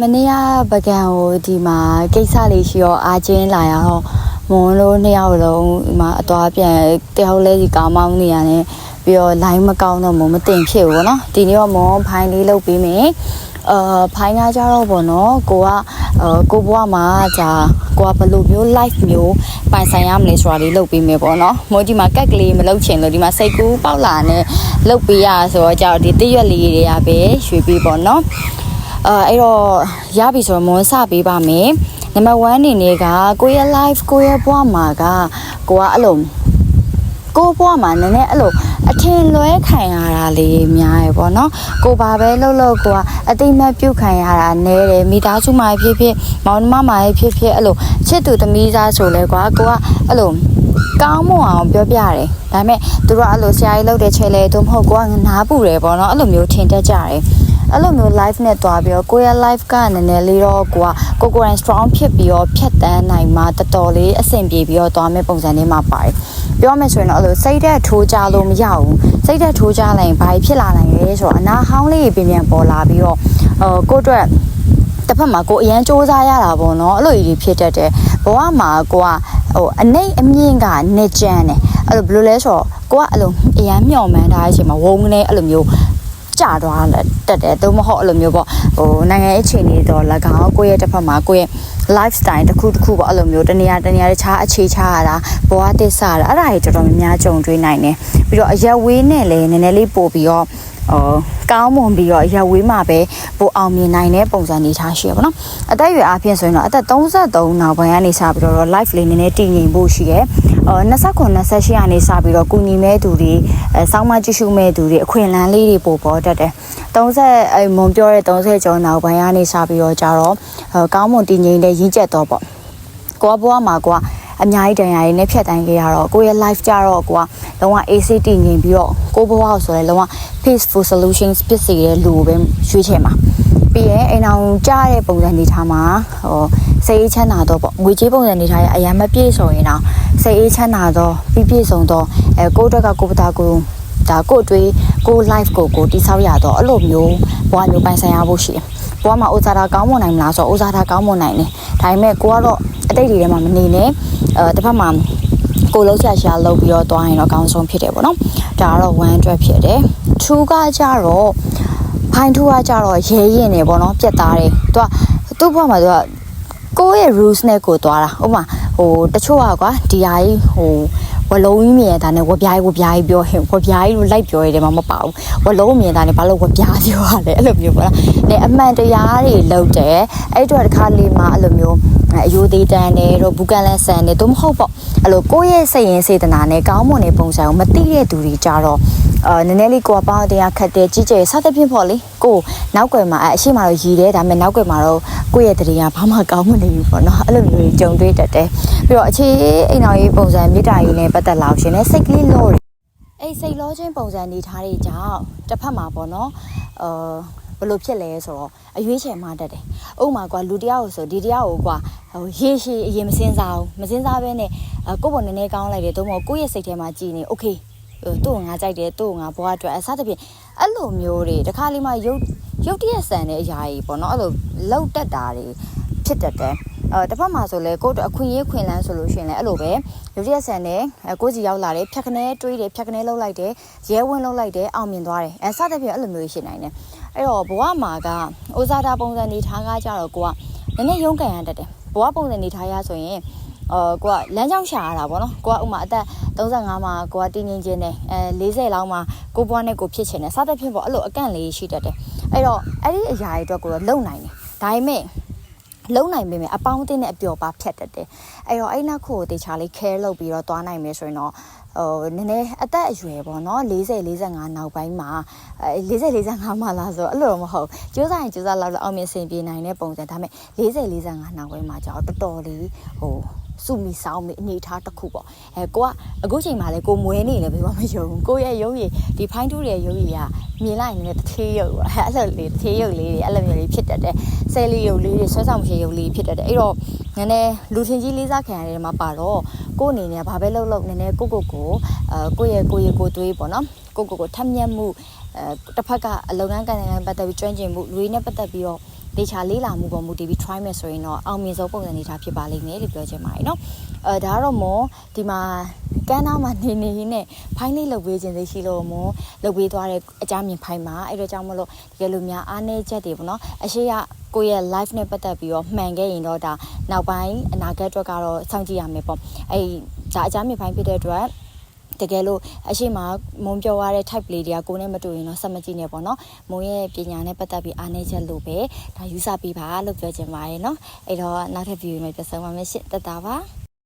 မနေ့ကပကံကိုဒီမှာကိစ္စလေးရှိရောအာချင်းလာရတော့မွန်လို့နှစ်ယောက်လုံးဒီမှာအသွားပြန်တယောက်လဲကြီးကောင်းမောင်းနေရတယ်ပြီးတော့ line မကောင်းတော့မမတင်ဖြစ်ဘူးเนาะဒီနေ့တော့မွန်ဖိုင်းလေးလုပ်ပေးမယ်အာဖိုင်းကကြတော့ဗောနော်ကိုကကိုဘွားမှာဂျာကိုကဘယ်လိုမျိုး live မျိုးပိုင်ဆိုင်ရမလဲဆိုတာလေးလုပ်ပေးမယ်ဗောနော်မိုးဒီမှာကက်ကလေးမလုပ်ချင်လို့ဒီမှာစိတ်ကူးပေါက်လာနဲ့လုပ်ပေးရဆိုတော့ကြာဒီတရွက်လေးတွေကပဲရွှေပေးဗောနော် အဲအဲ့တော့ရပြီဆိုတော့မွန်းစပေးပါမယ်နံပါတ်1အနေနဲ့ကကိုရဲ့ live ကိုရဲ့ဘွားမှာကကိုကအဲ့လိုကိုဘွားမှာနည်းနည်းအဲ့လိုအထင်လွဲခံရတာလေးများရယ်ပေါ့နော်ကိုဘာပဲလှုပ်လှုပ်ကိုကအတိတ်မဲ့ပြုတ်ခံရတာနဲတယ်မိသားစုမှာဖြစ်ဖြစ်မောင်နှမမှာဖြစ်ဖြစ်အဲ့လိုချစ်သူသမီးသားဆိုလဲကွာကိုကအဲ့လိုကောင်းမွန်အောင်ပြောပြတယ်ဒါပေမဲ့သူတို့ကအဲ့လိုဆရာကြီးလှုပ်တဲ့ချဲလဲသူမဟုတ်ကိုကနားပူတယ်ပေါ့နော်အဲ့လိုမျိုးထင်တတ်ကြတယ် အဲ့လိုမျိုး live နဲ့တွားပြီးတော့ကိုယ့်ရဲ့ live ကနည်းနည်းလေးတော့ကိုကကိုကိုယ်တိုင် strong ဖြစ်ပြီးတော့ဖြတ်တန်းနိုင်မှတော်တော်လေးအဆင်ပြေပြီးတော့တွားမဲ့ပုံစံလေးမှာပါတယ်ပြောမယ်ဆိုရင်တော့အဲ့လိုစိတ်သက်ထိုးကြလို့မရဘူးစိတ်သက်ထိုးကြလိုက်ရင်ဘာဖြစ်လာနိုင်လဲဆိုတော့အနာဟောင်းလေးပြင်ပြန်ပေါ်လာပြီးတော့ဟိုကိုယ့်အတွက်တစ်ဖက်မှာကိုအရန်စူးစမ်းရတာပေါ့နော်အဲ့လိုကြီးဖြစ်တတ်တယ်ဘဝမှာကိုကဟိုအနေအမြင့်ကနေကြမ်းတယ်အဲ့လိုဘယ်လိုလဲဆိုတော့ကိုကအဲ့လိုအရန်မျှော်မှန်းထားတဲ့အချိန်မှာဝုန်းကနေအဲ့လိုမျိုး ကြသွားတက်တယ်သို့မဟုတ်အဲ့လိုမျိုးပေါ့ဟိုနိုင်ငံရေးအခြေအနေတော့၎င်းကိုယ့်ရဲ့တစ်ဖက်မှာကိုယ့်ရဲ့ lifestyle တစ်ခုတစ်ခုပေါ့အဲ့လိုမျိုးတနေရာတနေရာတခြားအခြေချရတာဘဝတစ္ဆာတာအဲ့ဒါကြီးတော်တော်များများကြုံတွေ့နိုင်တယ်ပြီးတော့အရက်ဝေးနဲ့လည်းနည်းနည်းလေးပို့ပြီးတော့ ဟိုကောင်းမွန်ပြီးတော့ရက်ဝေးမှာပဲပိုအောင်မြင်နိုင်တဲ့ပုံစံနေထားရှိရပါတော့အသက်အရွယ်အားဖြင့်ဆိုရင်တော့အသက်33နောက်ပိုင်းကနေစပြီးတော့ life လေးနည်းနည်းတည်ငြိမ်ဖို့ရှိရဲအော်29 28ကနေစပြီးတော့ကုညီမဲ့သူတွေအဲစောင်းမကြည့်ရှုမဲ့သူတွေအခွင့်အလမ်းလေးတွေပို့ပေါ်တတ်တယ်30အဲမွန်ပြောတဲ့30ကျော်နောက်ပိုင်းကနေစပြီးတော့ကြတော့ကောင်းမွန်တည်ငြိမ်တဲ့ရင်းချက်တော့ပေါ့ကိုကဘွားမှာကိုက အများကြီးတန်ရာတွေနဲ့ဖြတ်တန်းခဲ့ရတော့ကိုရဲ့ life ကြတော့ကိုကလုံးဝ AC တည်ငြိမ်ပြီးတော့ကိုဘွားကိုဆိုလဲလုံးဝ peaceful solutions ဖြစ်စေတဲ့လူကိုပဲရွေးချယ်မှာပြီးရင်အိမ်အောင်ကြားတဲ့ပုံစံနေထားမှာဟိုစိတ်အေးချမ်းသာတော့ပေါ့ငွေကြေးပုံစံနေထားရအရင်မပြည့်စုံရင်တော့စိတ်အေးချမ်းသာတော့ပြည့်ပြည့်စုံတော့အဲကိုယ့်အတွက်ကကိုယ့်ပတာကိုယ်ဒါကိုယ့်အတွေးကိုယ့် life ကိုကိုယ်တိဆောက်ရတော့အဲ့လိုမျိုးဘဝမျိုးပိုင်ဆိုင်ရဖို့ရှိတယ် ဘဝမှာအိုဇာတာကောင်းမွန်နိုင်မလားဆိုတော့အိုဇာတာကောင်းမွန်နိုင်တယ်ဒါပေမဲ့ကိုကတော့အတိတ်တွေထဲမှာမနေနဲ့အဲတစ်ဖက်မှာကိုလုံးချက်ရှာလုပ်ပြီးတော့တွားရင်တော့အကောင်းဆုံးဖြစ်တယ်ပေါ့နော်ဒါကတော့1အတွက်ဖြစ်တယ်2ကကြတော့ဖိုင်2ကကြတော့ရဲရင်နေပေါ့နော်ပြက်သားတယ်သူကသူ့ဘဝမှာသူကကိုယ့်ရဲ့ rules နဲ့ကိုသွားတာဥပမာဟိုတချို့ကကွာဒီဟာကြီးဟို ဝလုံးကြီးမြင်တာနဲ့ဝပြားကြီးဝပြားကြီးပြောရင်ဝပြားကြီးလို့လိုက်ပြောရတယ်မှမပါဘူးဝလုံးမြင်တာနဲ့ဘာလို့ဝပြားပြောရလဲအဲ့လိုမျိုးပေါ့နော်။နေအမှန်တရားတွေလောက်တယ်အဲ့တော့တစ်ခါလေးမှအဲ့လိုမျိုးအယိုသေးတန်းတယ်တော့ဘူကန်လန်ဆန်တယ်တို့မဟုတ်ပေါ့အဲ့လိုကိုယ့်ရဲ့စိတ်ရင်းစေတနာနဲ့ကောင်းမွန်တဲ့ပုံစံကိုမသိတဲ့သူတွေကြတော့အာနည်းနည်းလေးကိုယ်ပေါင်းတရားခတ်တယ်ကြီးကျယ်စသဖြင့်ပေါ့လေကိုနောက်ွယ်မှာအရှိမတော့ရည်တယ်ဒါပေမဲ့နောက်ွယ်မှာတော့ကိုယ့်ရဲ့တရေကဘာမှကောင်းမနေဘူးပေါ့နော်အဲ့လိုမျိုးကြုံတွေ့တတ်တယ် ပြီးတော့အခြေအိမ်တော်ရေးပုံစံမြစ်တာရေးနဲ့ပတ်သက်လာရှင်နဲ့စိတ်ကလေးလောတယ်အဲ့စိတ်လောခြင်းပုံစံနေထားတဲ့ကြောင့်တစ်ဖက်မှာပေါ့နော်အာဘယ်လိုဖြစ်လဲဆိုတော့အရွေးချယ်မှတတ်တယ်။ဥပမာကွာလူတယောက်ဆိုဒီတယောက်ကိုကွာဟိုရေရှည်အရင်မစင်းစားဘူးမစင်းစားဘဲနဲ့ကိုယ့်ဘောနည်းနည်းကောင်းလိုက်တယ်သို့မဟုတ်ကိုယ့်ရဲ့စိတ်ထဲမှာကြည်နေโอเคဟိုသူ့ကိုငါကြိုက်တယ်သူ့ကိုငါဘွားအတွက်အစားတဖြင့်အဲ့လိုမျိုးတွေတခါလေးမှရုပ်ရုပ်တရက်ဆန်တဲ့အရာကြီးပေါ့နော်အဲ့လိုလောက်တက်တာတွေဖြစ်တတ်တယ် အဲတစ်ဖက်မှာဆိုလဲကိုယ့်အတွက်အခွင့်အရေးခွင့်လန်းဆိုလို့ရှိရင်လည်းအဲ့လိုပဲရုပ်တရက်ဆန်တဲ့ကိုယ်စီရောက်လာတယ်ဖြတ်ခနဲတွေးတယ်ဖြတ်ခနဲလှုပ်လိုက်တယ်ရဲဝင်းလှုပ်လိုက်တယ်အောင်မြင်သွားတယ်အဲစားတဲ့ပြအဲ့လိုမျိုးရှိနိုင်တယ်အဲ့တော့ဘဝမှာကအိုဇာတာပုံစံနေထားကားကြတော့ကိုကနည်းနည်းရုန်းကန်ရတတ်တယ်ဘဝပုံစံနေထားရဆိုရင်အော်ကိုကလမ်းကြောင်းရှာရတာပေါ့နော်ကိုကဥမာအသက်35မှာကိုကတင်းငင်းချင်းနဲ့အဲ40လောက်မှာကိုဘွားနဲ့ကိုဖြစ်ချင်တယ်စသဖြင့်ပေါ့အဲ့လိုအကန့်လေးရှိတတ်တယ်အဲ့တော့အဲ့ဒီအရာတွေအတွက်ကိုတော့လုံနိုင်တယ်ဒါပေမဲ့ လုံနိုင်ပေမဲ့အပေါင်းအသင်းနဲ့အပျော်ပါဖြတ်တတ်တယ်အဲ့တော့အဲ့နောက်ခုကိုတေချာလေး care လုပ်ပြီးတော့သွားနိုင်မယ်ဆိုရင်တော့ဟိုနည်းနည်းအသက်အရွယ်ပေါ့နော်40 45နောက်ပိုင်းမှာအဲ40 45မှာလားဆိုတော့အဲ့လိုတော့မဟုတ်ကျိုးစားရင်ကျိုးစားလောက်တော့အောင်မြင်ဆင်ပြေနိုင်တဲ့ပုံစံဒါပေမဲ့40 45နောက်ပိုင်းမှာကျတော့တော်တော်လေးဟို စုမိဆောင်မိအနေထားတစ်ခုပေါ့အဲကိုကအခုချိန်မှာလဲကိုမွဲနေလဲဘယ်မှမယုံကိုရဲ့ရုပ်ရည်ဒီဖိုင်းတူးရဲ့ရုပ်ရည်ကမြင်လိုက်ရင်လည်းတထေးရုပ်ပေါ့အဲအဲ့လိုလေးတထေးရုပ်လေးတွေအဲ့လိုမျိုးလေးဖြစ်တတ်တယ်ဆဲလီရုပ်လေးတွေဆွဲဆောင်မရှိရုပ်လေးဖြစ်တတ်တယ်အဲ့တော့နည်းနည်းလူထင်ကြီးလေးစားခံရတဲ့မှာပါတော့ကိုအနေနဲ့ဘာပဲလုပ်လုပ်နည်းနည်းကိုကိုကိုအဲကိုရဲ့ကိုရဲ့ကိုတွေးပေါ့နော်ကိုကိုကိုထက်မြက်မှုအဲတစ်ဖက်ကအလုပ်ငန်းကံကံပတ်သက်ပြီးကျွမ်းကျင်မှုလူတွေနဲ့ပတ်သက်ပြီးတော့ ဒေချာလေးလာမှုပေါ်မူတည်ပြီး try မယ်ဆိုရင်တော့အောင်မြင်ဆုံးပုံစံနေထားဖြစ်ပါလိမ့်မယ်လို့ပြောချင်ပါတယ်နော်အဲဒါကတော့မောဒီမှာကန်းသားမှာနေနေရင်းနဲ့ဖိုင်းလေးလုပ်ပေးခြင်းသိရှိလို့မောလုပ်ပေးသွားတဲ့အကြမ်းမြင်ဖိုင်းမှာအဲ့တော့ကြောင့်မလို့တကယ်လို့များအားနေချက်တွေပေါ့နော်အရှိရကိုယ့်ရဲ့ life နဲ့ပတ်သက်ပြီးတော့မှန်ခဲ့ရင်တော့ဒါနောက်ပိုင်းအနာဂတ်အတွက်ကတော့စောင့်ကြည့်ရမယ်ပေါ့အဲ့ဒါအကြမ်းမြင်ဖိုင်းဖြစ်တဲ့အတွက် တကယ်လို့အရှိမမုံပြောရတဲ့ type လေးတွေကကိုယ်နဲ့မတူရင်တော့ဆက်မကြည့်နဲ့ပေါ့နော်မုံရဲ့ပညာနဲ့ပတ်သက်ပြီးအားနည်းချက်လို့ပဲဒါယူဆပေးပါလို့ပြောချင်ပါတယ်နော်အဲ့တော့နောက်ထပ် view နဲ့ပြန်ဆုံပါမယ်ရှင့်တက်တာပါ